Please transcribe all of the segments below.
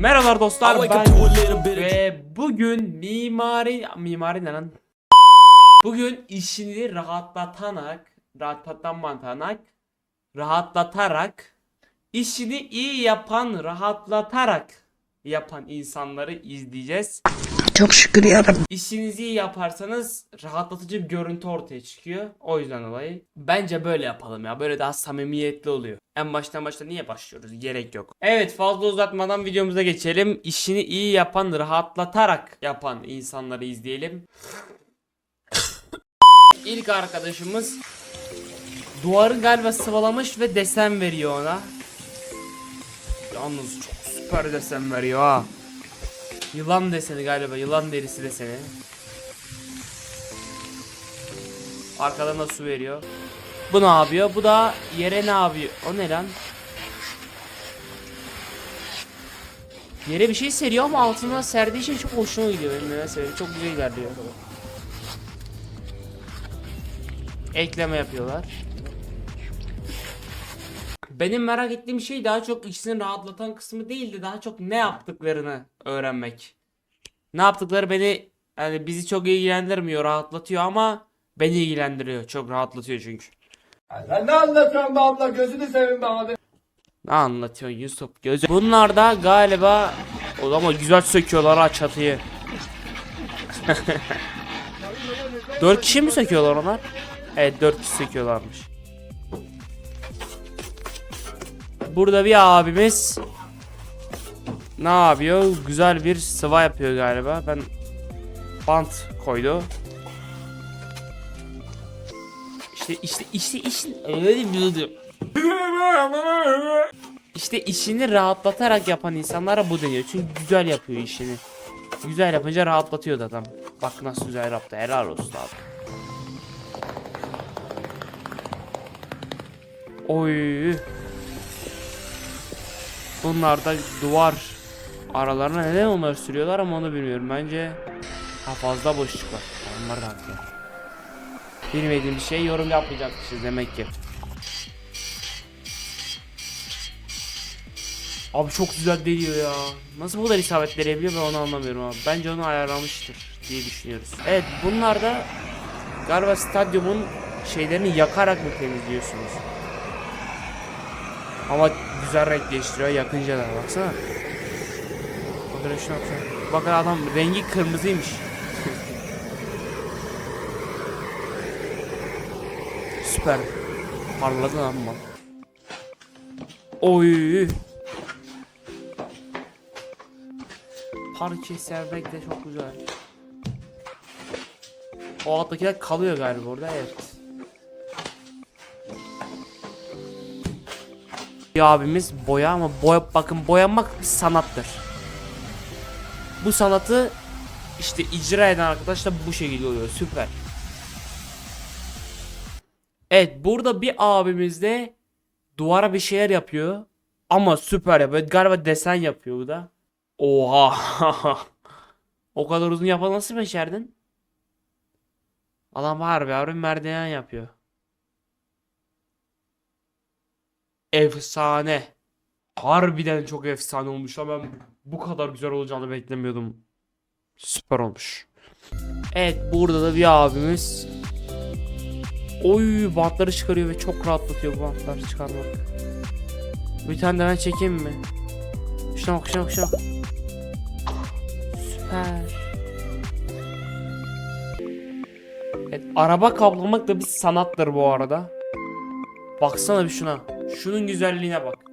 Merhabalar dostlar ben ve bugün mimari mimari ne lan? Bugün işini rahatlatarak rahatlatarak rahatlatarak işini iyi yapan rahatlatarak yapan insanları izleyeceğiz. Çok şükür yarabbim. İşinizi iyi yaparsanız rahatlatıcı bir görüntü ortaya çıkıyor. O yüzden dolayı. Bence böyle yapalım ya. Böyle daha samimiyetli oluyor. En baştan başta niye başlıyoruz? Gerek yok. Evet fazla uzatmadan videomuza geçelim. İşini iyi yapan, rahatlatarak yapan insanları izleyelim. İlk arkadaşımız duvarı galiba sıvalamış ve desen veriyor ona. Yalnız çok süper desen veriyor ha. Yılan deseni galiba. Yılan derisi deseni. Arkadan da su veriyor. Bu ne yapıyor? Bu da yere ne yapıyor? O ne lan? Yere bir şey seriyor ama altına serdiği şey çok hoşuma gidiyor. Benim nedense. Çok güzel ilerliyor. Ekleme yapıyorlar. Benim merak ettiğim şey daha çok ikisini rahatlatan kısmı değildi. Daha çok ne yaptıklarını öğrenmek. Ne yaptıkları beni yani bizi çok ilgilendirmiyor, rahatlatıyor ama beni ilgilendiriyor. Çok rahatlatıyor çünkü. Sen ne anlatıyorsun be abla gözünü seveyim be abi. Ne anlatıyorsun Yusuf gözü? Bunlar da galiba o ama güzel söküyorlar ha çatıyı. dört kişi mi söküyorlar onlar? Evet dört kişi söküyorlarmış. Burada bir abimiz ne yapıyor? Güzel bir sıva yapıyor galiba. Ben bant koydu. İşte işte işte işin öyle bir işte işini rahatlatarak yapan insanlara bu deniyor. Çünkü güzel yapıyor işini. Güzel yapınca rahatlatıyor da adam. Bak nasıl güzel yaptı. Helal olsun abi. Oy. Bunlar da duvar aralarına neden onları sürüyorlar ama onu bilmiyorum. Bence ha fazla boşluk var. Onlar da haklı. Bilmediğim şey yorum yapmayacakmışız demek ki. Abi çok güzel deliyor ya. Nasıl bu kadar isabet verebiliyor ben onu anlamıyorum abi. Bence onu ayarlamıştır diye düşünüyoruz. Evet bunlar da galiba stadyumun şeylerini yakarak mı temizliyorsunuz? Ama güzel renk değiştiriyor yakınca da baksana. Şuna baksana. Bakın adam rengi kırmızıymış. Süper. Parladı lan bak. Oy. Parke sermek de çok güzel. O alttakiler kalıyor galiba orada evet. Bir abimiz boya ama boya bakın boyamak bir sanattır. Bu sanatı işte icra eden arkadaş da bu şekilde oluyor süper. Evet burada bir abimiz de duvara bir şeyler yapıyor. Ama süper yapıyor. Galiba desen yapıyor bu da. Oha. o kadar uzun yapan nasıl becerdin? Adam harbi harbi merdiven yapıyor. Efsane. Harbiden çok efsane olmuş ama ben bu kadar güzel olacağını beklemiyordum. Süper olmuş. Evet burada da bir abimiz Oy bantları çıkarıyor ve çok rahatlatıyor bu bantları çıkarmak. Bir tane de ben çekeyim mi? Şuna bak şuna bak şuna bak. Süper. Evet, araba kaplamak da bir sanattır bu arada. Baksana bir şuna. Şunun güzelliğine bak.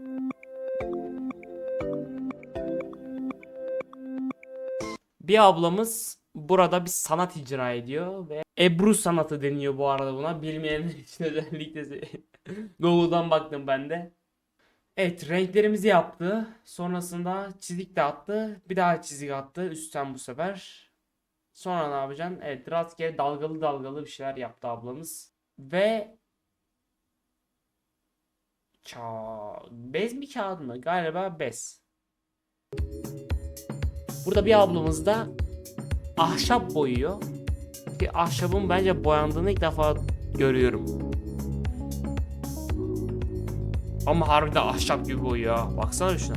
Bir ablamız burada bir sanat icra ediyor ve Ebru sanatı deniyor bu arada buna. Bilmeyenler için özellikle Google'dan baktım ben de. Evet renklerimizi yaptı. Sonrasında çizik de attı. Bir daha çizik attı üstten bu sefer. Sonra ne yapacaksın? Evet rastgele dalgalı dalgalı bir şeyler yaptı ablamız. Ve Kağıt. Bez mi kağıt mı? Galiba bez. Burada bir ablamız da ahşap boyuyor. Bir ahşabın bence boyandığını ilk defa görüyorum. Ama harbiden ahşap gibi boyuyor. Baksana şuna.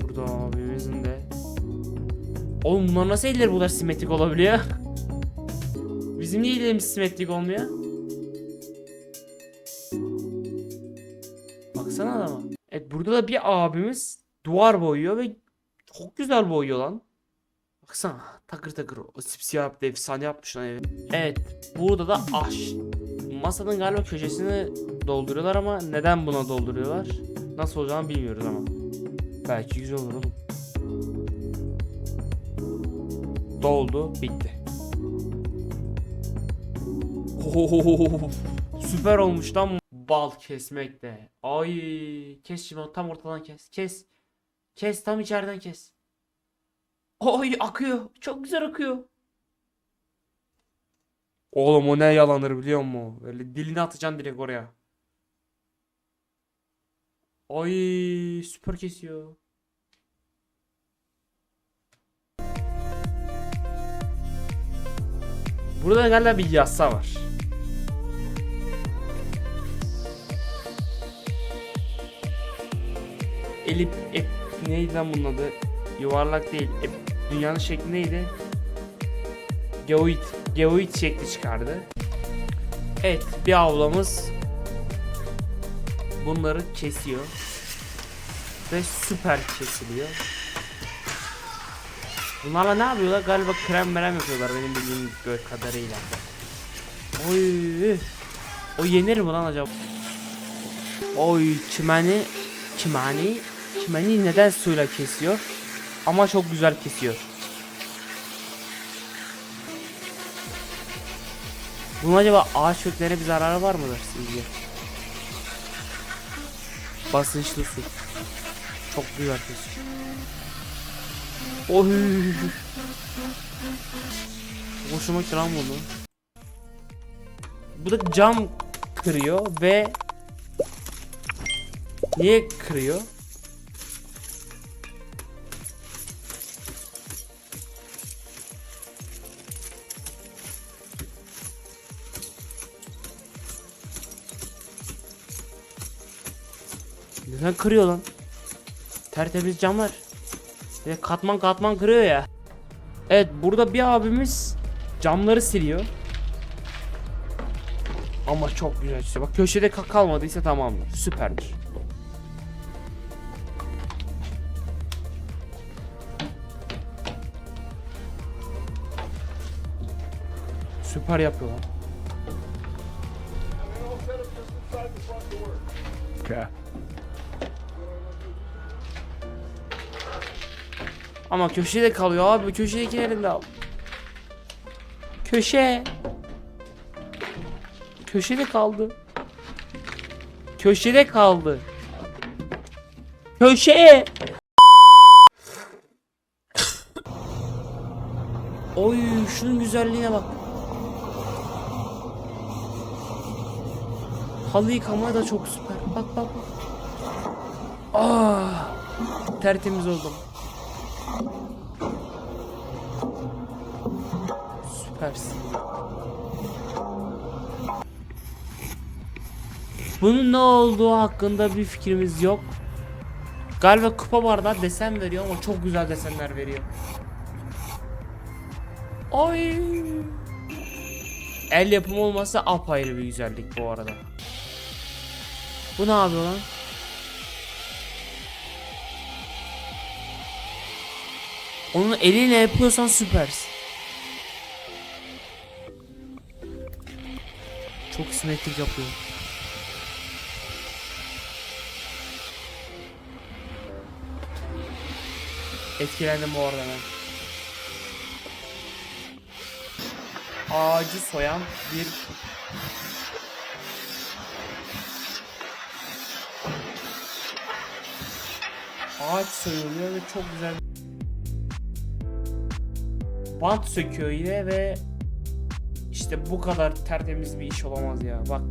Burada abimizin de. Oğlum bunlar nasıl eller bunlar simetrik olabiliyor? Bizim niye ellerimiz simetrik olmuyor? Burada da bir abimiz duvar boyuyor ve çok güzel boyuyor lan. Baksana takır takır o sipsiyah yaptı efsane yapmış lan evi. Evet burada da aş. Masanın galiba köşesini dolduruyorlar ama neden buna dolduruyorlar? Nasıl olacağını bilmiyoruz ama. Belki güzel olur oğlum. Doldu bitti. Ohohoho. Süper olmuş lan bal kesmek de. Ay kes şimdi tam ortadan kes. Kes. Kes tam içeriden kes. Oy akıyor. Çok güzel akıyor. Oğlum o ne yalanır biliyor musun? Böyle dilini atacaksın direkt oraya. Ay süper kesiyor. Burada galiba bir yasa var. Elip ep, neydi lan bunun adı? Yuvarlak değil. Ep, dünyanın şekli neydi? Geoid. Geoid şekli çıkardı. Evet bir ablamız bunları kesiyor. Ve süper kesiliyor. Bunlarla ne yapıyorlar? Galiba krem merem yapıyorlar benim bildiğim kadarıyla. Oy. O yenir mi lan acaba? Oy çimeni çimeni çimeni neden suyla kesiyor? Ama çok güzel kesiyor. Bunun acaba ağaç köklerine bir zararı var mıdır sizce? Basınçlı su. Çok güzel kesiyor. Oy. Hoşuma lan bunu. Bu da cam kırıyor ve niye kırıyor? Neden kırıyor lan? Tertemiz camlar. Ve katman katman kırıyor ya. Evet burada bir abimiz camları siliyor. Ama çok güzel işte. Bak köşede ka- kalmadıysa tamamdır. Süperdir. Süper yapıyor lan. Okay. Ama köşede kalıyor abi. Köşedeki elinde al. Köşe. Köşede kaldı. Köşede kaldı. Köşe. Oy şunun güzelliğine bak. Halı yıkama da çok süper. Bak bak bak. Ah, tertemiz oldum. Süpersin. Bunun ne olduğu hakkında bir fikrimiz yok. Galiba kupa bardağı desen veriyor ama çok güzel desenler veriyor. Ay. El yapımı olması apayrı bir güzellik bu arada. Bu ne yapıyor lan? Onu eliyle yapıyorsan süpersin. Çok simetrik yapıyor. Etkilendim bu arada ben. Ağacı soyan bir Ağaç soyuluyor ve çok güzel Bant söküyor yine ve işte bu kadar tertemiz bir iş olamaz ya bak.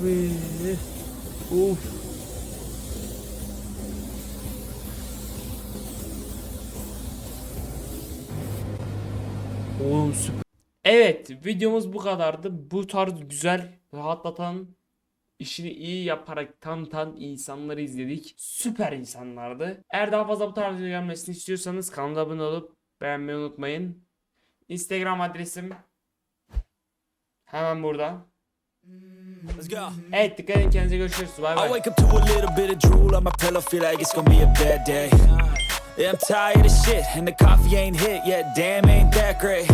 Abi. Uf. Oğlum süper. Evet videomuz bu kadardı. Bu tarz güzel rahatlatan işini iyi yaparak tanıtan insanları izledik. Süper insanlardı. Eğer daha fazla bu tarz video gelmesini istiyorsanız kanala abone olup beğenmeyi unutmayın. Instagram adresim hemen burada. Let's go. Evet dikkat edin kendinize görüşürüz. Bay I bay. wake up to a little bit of drool on my pillow, feel like it's gonna be a bad day. Yeah, I'm tired of shit, and the coffee ain't hit yet. Damn, ain't that great.